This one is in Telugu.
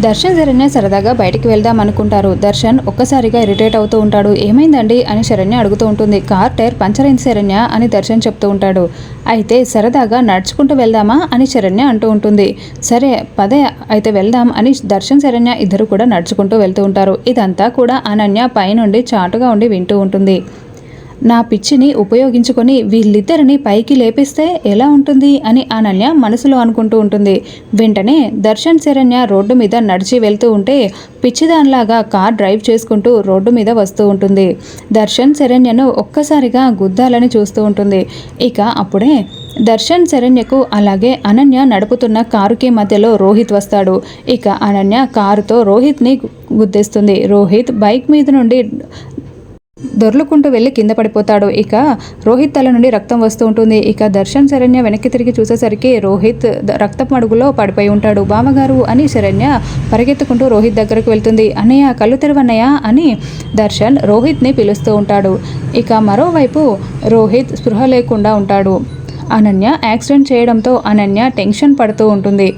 దర్శన్ శరణ్య సరదాగా బయటికి వెళ్దాం అనుకుంటారు. దర్శన్ ఒక్కసారిగా ఇరిటేట్ అవుతూ ఉంటాడు. ఏమైందండి? అని శరణ్య అడుగుతూ ఉంటుంది. కార్ టైర్ పంచర్ అయింది శరణ్య అని దర్శన్ చెప్తూ ఉంటాడు. అయితే సరదాగా నడుచుకుంటూ వెళ్దామా? అని శరణ్య అంటూ ఉంటుంది. సరే పదే అయితే వెళ్దాం అని దర్శన్ శరణ్య ఇద్దరు కూడా నడుచుకుంటూ వెళ్తూ ఉంటారు. ఇదంతా కూడా అనన్య పైనుండి చాటుగా ఉండి వింటూ ఉంటుంది. నా పిచ్చిని ఉపయోగించుకొని వీళ్ళిద్దరిని పైకి లేపిస్తే ఎలా ఉంటుంది అని అనన్య మనసులో అనుకుంటూ ఉంటుంది. వెంటనే దర్శన్ శరణ్య రోడ్డు మీద నడిచి వెళ్తూ ఉంటే పిచ్చిదానిలాగా కార్ డ్రైవ్ చేసుకుంటూ రోడ్డు మీద వస్తూ ఉంటుంది. దర్శన్ శరణ్యను ఒక్కసారిగా గుద్దాలని చూస్తూ ఉంటుంది. ఇక అప్పుడే దర్శన్ శరణ్యకు అలాగే అనన్య నడుపుతున్న కారుకి మధ్యలో రోహిత్ వస్తాడు. ఇక అనన్య కారుతో రోహిత్ని గుద్దేస్తుంది. రోహిత్ బైక్ మీద నుండి దొర్లుకుంటూ వెళ్ళి కింద పడిపోతాడు. ఇక రోహిత్ తల నుండి రక్తం వస్తూ ఉంటుంది. ఇక దర్శన్ శరణ్య వెనక్కి తిరిగి చూసేసరికి రోహిత్ రక్తం రక్తపు మడుగులో పడిపోయి ఉంటాడు. బామగారు అని శరణ్య పరిగెత్తుకుంటూ రోహిత్ దగ్గరకు వెళ్తుంది. అన్నయ్య కళ్ళు తెరవన్నయ్య అని దర్శన్ రోహిత్ని పిలుస్తూ ఉంటాడు. ఇక మరోవైపు రోహిత్ స్పృహ లేకుండా ఉంటాడు. అనన్య యాక్సిడెంట్ చేయడంతో అనన్య టెన్షన్ పడుతూ ఉంటుంది.